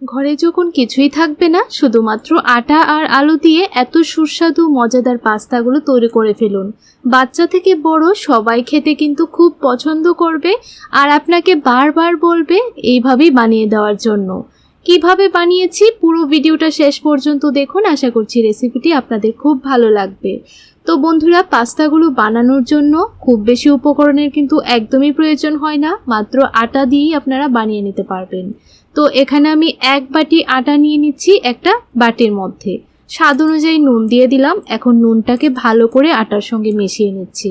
ঘরে যখন কিছুই থাকবে না, শুধুমাত্র আটা আর আলু দিয়ে এত সুস্বাদু, মজাদার পাস্তাগুলো তৈরি করে ফেলুন। বাচ্চা থেকে বড় সবাই খেতে কিন্তু খুব পছন্দ করবে আর আপনাকে বারবার বলবে, এইভাবেই বানিয়ে দেওয়ার জন্য। কীভাবে বানিয়েছি পুরো ভিডিওটা শেষ পর্যন্ত দেখুন। আশা করছি রেসিপিটি আপনাদের খুব ভালো লাগবে। তো বন্ধুরা, পাস্তাগুলো বানানোর জন্য খুব বেশি উপকরণের কিন্তু একদমই প্রয়োজন হয় না, মাত্র আটা দিয়েই আপনারা বানিয়ে নিতে পারবেন। তো এখানে আমি এক বাটি আটা নিয়ে নিচ্ছি একটা বাটির মধ্যে। স্বাদ অনুযায়ী নুন দিয়ে দিলাম, এখন নুনটাকে ভালো করে আটার সঙ্গে মিশিয়ে নিচ্ছি।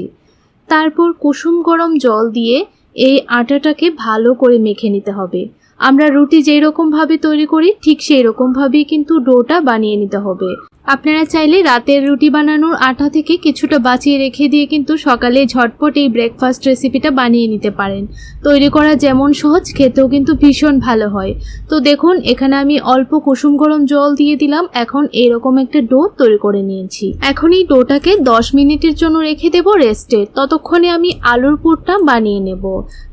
তারপর কুসুম গরম জল দিয়ে এই আটাটাকে ভালো করে মেখে নিতে হবে। আমরা রুটি যেই রকমভাবে তৈরি করি ঠিক সেই রকমভাবেই কিন্তু ডোটা বানিয়ে নিতে হবে। আপনারা চাইলে রাতের রুটি বানানোর আটা থেকে কিছুটা বাঁচিয়ে রেখে দিয়ে কিন্তু সকালে ঝটপট এই ব্রেকফাস্ট রেসিপিটা বানিয়ে নিতে পারেন। তৈরি করা যেমন সহজ, খেতেও কিন্তু ভীষণ ভালো হয়। তো দেখুন, এখানে আমি অল্প কুসুম গরম জল দিয়ে দিলাম। এখন এরকম একটা ডো তৈরি করে নিয়েছি। এখন এই ডোটাকে দশ মিনিটের জন্য রেখে দেবো রেস্টে ততক্ষণে আমি আলুর পুরটা বানিয়ে নেব।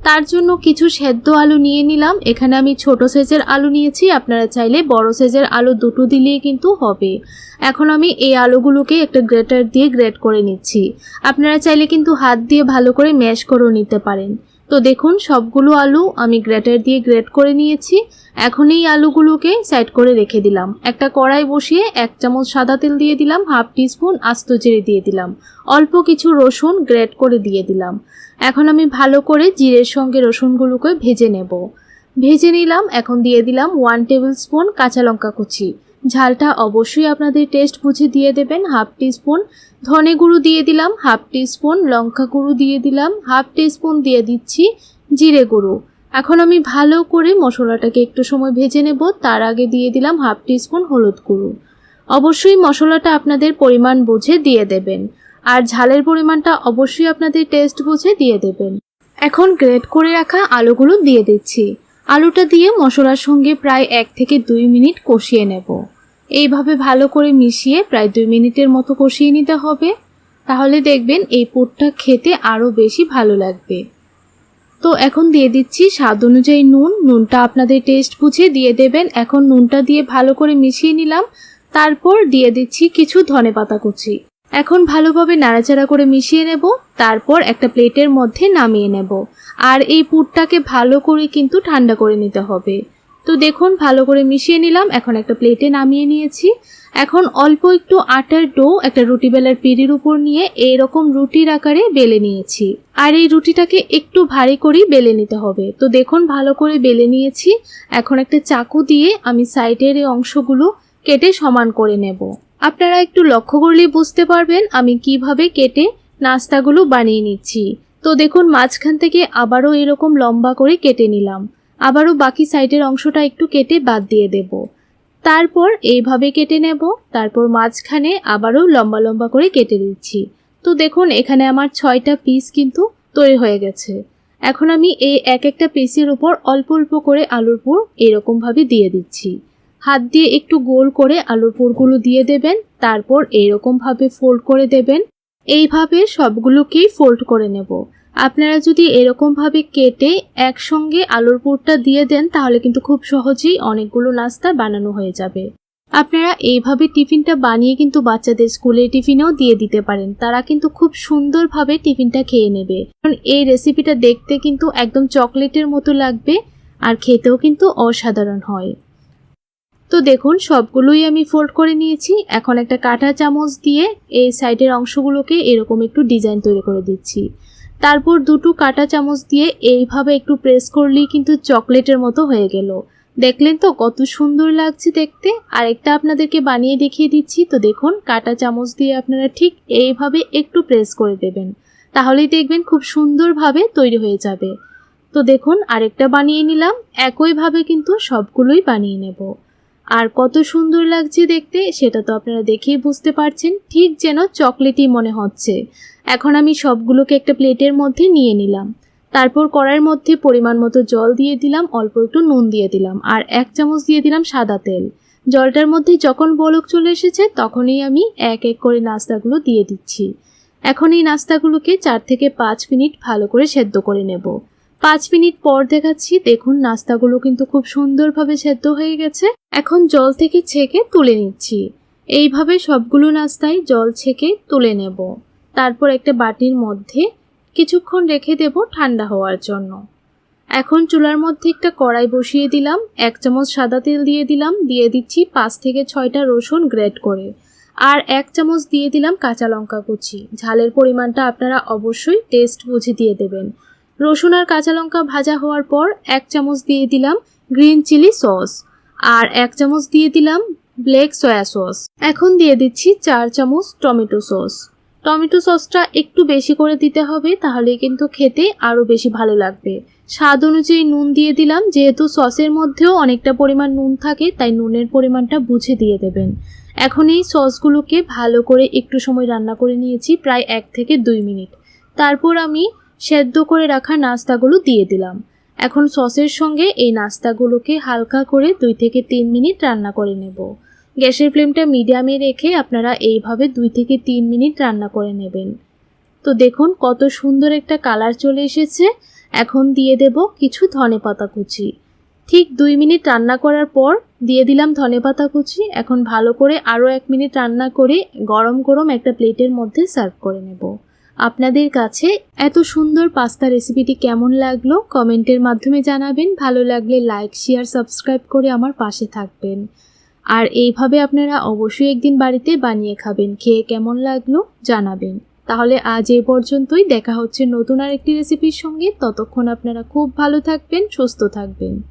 তার জন্য কিছু সেদ্ধ আলু নিয়ে নিলাম। এখানে আমি ছোট সাইজের আলু নিয়েছি। আপনারা চাইলে বড় সাইজের আলু দুটো দিলেই কিন্তু হবে। এখন আমি এই আলুগুলোকে একটা গ্রেটার দিয়ে গ্রেট করে নিচ্ছি। আপনারা চাইলে কিন্তু হাত দিয়ে ভালো করে ম্যাশ করেও নিতে পারেন। তো দেখুন, সবগুলো আলু আমি গ্রেটার দিয়ে গ্রেট করে নিয়েছি। এখন এই আলুগুলোকে সাইড করে রেখে দিলাম। একটা কড়াই বসিয়ে এক চামচ সাদা তেল দিয়ে দিলাম, হাফ টিস্পুন আস্ত জিরে দিয়ে দিলাম। অল্প কিছু রসুন গ্রেট করে দিয়ে দিলাম। এখন আমি ভালো করে জিরের সঙ্গে রসুনগুলোকে ভেজে নেব। ভেজে নিলাম, এখন দিয়ে দিলাম ওয়ান টেবিল স্পুন কাঁচা লঙ্কা কুচি। ঝালটা অবশ্যই আপনাদের টেস্ট বুঝে দিয়ে দেবেন হাফ টিস্পুন ধনে গুঁড়ো দিয়ে দিলাম হাফ টিস্পুন লঙ্কা গুঁড়ো দিয়ে দিলাম হাফ টিস্পুন দিয়ে দিচ্ছি জিরে গুঁড়ো। এখন আমি ভালো করে মশলাটাকে একটু সময় ভেজে নেব, তার আগে দিয়ে দিলাম হাফ টিস্পুন হলুদ গুঁড়ো। অবশ্যই মশলাটা আপনাদের পরিমাণ বুঝে দিয়ে দেবেন, আর ঝালের পরিমাণটা অবশ্যই আপনাদের টেস্ট বুঝে দিয়ে দেবেন। এখন গ্রেট করে রাখা আলুগুলো দিয়ে দিচ্ছি। আলুটা দিয়ে মশলার সঙ্গে প্রায় এক থেকে দুই মিনিট কষিয়ে নেব। এইভাবে ভালো করে মিশিয়ে প্রায় দুই মিনিটের মতো কষিয়ে নিতে হবে। তাহলে দেখবেন এই পুরটা খেতে আরও বেশি ভালো লাগবে। তো এখন দিয়ে দিচ্ছি স্বাদ অনুযায়ী নুন। নুনটা আপনাদের টেস্ট বুঝে দিয়ে দেবেন। এখন নুনটা দিয়ে ভালো করে মিশিয়ে নিলাম। তারপর দিয়ে দিচ্ছি কিছু ধনে পাতা কুচি। এখন ভালোভাবে নাড়াচাড়া করে মিশিয়ে নেব। তারপর একটা প্লেটের মধ্যে নামিয়ে নেব। আর এই পুরটাকে ভালো করে কিন্তু ঠান্ডা করে নিতে হবে। তো দেখুন, ভালো করে মিশিয়ে নিলাম। এখন একটা প্লেটে নামিয়ে নিয়েছি। এখন অল্প একটু আটার ডো একটা রুটি বেলার পিড়ির উপর নিয়ে এরকম রুটির আকারে বেলে নিয়েছি। আর এই রুটিটাকে একটু ভারী করেই বেলে নিতে হবে। তো দেখুন, ভালো করে বেলে নিয়েছি। এখন একটা চাকু দিয়ে আমি সাইডের এই অংশগুলো কেটে সমান করে নেব। আপনারা একটু লক্ষ্য করলেই বুঝতে পারবেন আমি কীভাবে কেটে নাস্তাগুলো বানিয়ে নিচ্ছি। তো দেখুন, মাঝখান থেকে আবারও এরকম লম্বা করে কেটে নিলাম। আবারও বাকি সাইডের অংশটা একটু কেটে বাদ দিয়ে দেব। তারপর এইভাবে কেটে নেব, তারপর মাঝখানে আবারও লম্বা লম্বা করে কেটে দিচ্ছি তো দেখুন, এখানে আমার ছয়টা পিস কিন্তু তৈরি হয়ে গেছে। এখন আমি এই এক একটা পিসের উপর অল্প অল্প করে আলুর পুর এরকমভাবে দিয়ে দিচ্ছি। হাত দিয়ে একটু গোল করে আলুর পুরগুলো দিয়ে দেবেন, তারপর এইরকমভাবে ফোল্ড করে দেবেন। এইভাবে সবগুলোকেই ফোল্ড করে নেব। আপনারা যদি এরকমভাবে কেটে একসঙ্গে আলুর পুরটা দিয়ে দেন, তাহলে কিন্তু খুব সহজেই অনেকগুলো নাস্তা বানানো হয়ে যাবে। আপনারা এইভাবে টিফিনটা বানিয়ে কিন্তু বাচ্চাদের স্কুলের টিফিনেও দিয়ে দিতে পারেন। তারা কিন্তু খুব সুন্দরভাবে টিফিনটা খেয়ে নেবে। কারণ এই রেসিপিটা দেখতে কিন্তু একদম চকলেটের মতো লাগবে আর খেতেও কিন্তু অসাধারণ হয়। তো দেখুন, সবগুলোই আমি ফোল্ড করে নিয়েছি। এখন একটা কাঁটা চামচ দিয়ে এই সাইডের অংশগুলোকে এরকম একটু ডিজাইন তৈরি করে দিচ্ছি। তারপর দুটো কাঁটা চামচ দিয়ে এইভাবে একটু প্রেস করলেই কিন্তু চকলেটের মতো হয়ে গেল। দেখলেন তো কত সুন্দর লাগছে দেখতে? আরেকটা আপনাদেরকে বানিয়ে দেখিয়ে দিচ্ছি। তো দেখুন, কাঁটা চামচ দিয়ে আপনারা ঠিক এইভাবে একটু প্রেস করে দেবেন। তাহলেই দেখবেন খুব সুন্দরভাবে তৈরি হয়ে যাবে। তো দেখুন, আরেকটা বানিয়ে নিলাম। একইভাবে কিন্তু সবগুলোই বানিয়ে নেব। আর কত সুন্দর লাগছে দেখতে, সেটা তো আপনারা দেখেই বুঝতে পারছেন, ঠিক যেন চকলেটই মনে হচ্ছে। এখন আমি সবগুলোকে একটা প্লেটের মধ্যে নিয়ে নিলাম। তারপর কড়াইয়ের মধ্যে পরিমাণ মতো জল দিয়ে দিলাম, অল্প একটু নুন দিয়ে দিলাম, আর এক চামচ দিয়ে দিলাম সাদা তেল। জলটার মধ্যে যখন বলক চলে এসেছে, তখনই আমি এক এক করে নাস্তাগুলো দিয়ে দিচ্ছি। এখন এই নাস্তাগুলোকে চার থেকে পাঁচ মিনিট ভালো করে সেদ্ধ করে নেব। পাঁচ মিনিট পর দেখাচ্ছি, দেখুন নাস্তাগুলো কিন্তু খুব সুন্দরভাবে সেদ্ধ হয়ে গেছে। এখন জল থেকে ছেঁকে তুলে নিচ্ছি। এইভাবে সবগুলো নাস্তায় জল ছেঁকে তুলে নেব। তারপর একটা বাটির মধ্যে কিছুক্ষণ রেখে দেব ঠান্ডা হওয়ার জন্য। এখন চুলার মধ্যে একটা কড়াই বসিয়ে দিলাম, এক চামচ সাদা তেল দিয়ে দিলাম, দিয়ে দিচ্ছি পাঁচ থেকে ছয়টা রসুন গ্রেট করে। আর এক চামচ দিয়ে দিলাম কাঁচা লঙ্কা কুচি। ঝালের পরিমাণটা আপনারা অবশ্যই টেস্ট বুঝে দিয়ে দেবেন। রসুন আর কাঁচা লঙ্কা ভাজা হওয়ার পর এক চামচ দিয়ে দিলাম গ্রিন চিলি সস আর এক চামচ দিয়ে দিলাম ব্ল্যাক সয়া সস। এখন দিয়ে দিচ্ছি চার চামচ টমেটো সস। টমেটো সসটা একটু বেশি করে দিতে হবে, তাহলে কিন্তু খেতে আরও বেশি ভালো লাগবে। স্বাদ অনুযায়ী নুন দিয়ে দিলাম, যেহেতু সসের মধ্যেও অনেকটা পরিমাণ নুন থাকে, তাই নুনের পরিমাণটা বুঝে দিয়ে দেবেন। এখন এই সসগুলোকে ভালো করে একটু সময় রান্না করে নিয়েছি, প্রায় এক থেকে দুই মিনিট। তারপর আমি সেদ্ধ করে রাখা নাস্তাগুলো দিয়ে দিলাম। এখন সসের সঙ্গে এই নাস্তাগুলোকে হালকা করে দুই থেকে তিন মিনিট রান্না করে নেব। গ্যাসের ফ্লেমটা মিডিয়ামে রেখে আপনারা এইভাবে দুই থেকে তিন মিনিট রান্না করে নেবেন। তো দেখুন কত সুন্দর একটা কালার চলে এসেছে। এখন দিয়ে দেব কিছু ধনেপাতা কুচি। ঠিক দুই মিনিট রান্না করার পর দিয়ে দিলাম ধনেপাতা কুচি। এখন ভালো করে আরও এক মিনিট রান্না করে গরম গরম একটা প্লেটের মধ্যে সার্ভ করে নেব। আপনাদের কাছে এত সুন্দর পাস্তা রেসিপিটি কেমন লাগল কমেন্টের মাধ্যমে জানাবেন। ভালো লাগলে লাইক শেয়ার সাবস্ক্রাইব করে আমার পাশে থাকবেন। আর এইভাবে আপনারা অবশ্যই একদিন বাড়িতে বানিয়ে খাবেন। খেয়ে কেমন লাগল জানাবেন। তাহলে আজ এই পর্যন্তই। দেখা হচ্ছে নতুন আর একটি রেসিপির সঙ্গে। ততক্ষণ আপনারা খুব ভালো থাকবেন, সুস্থ থাকবেন।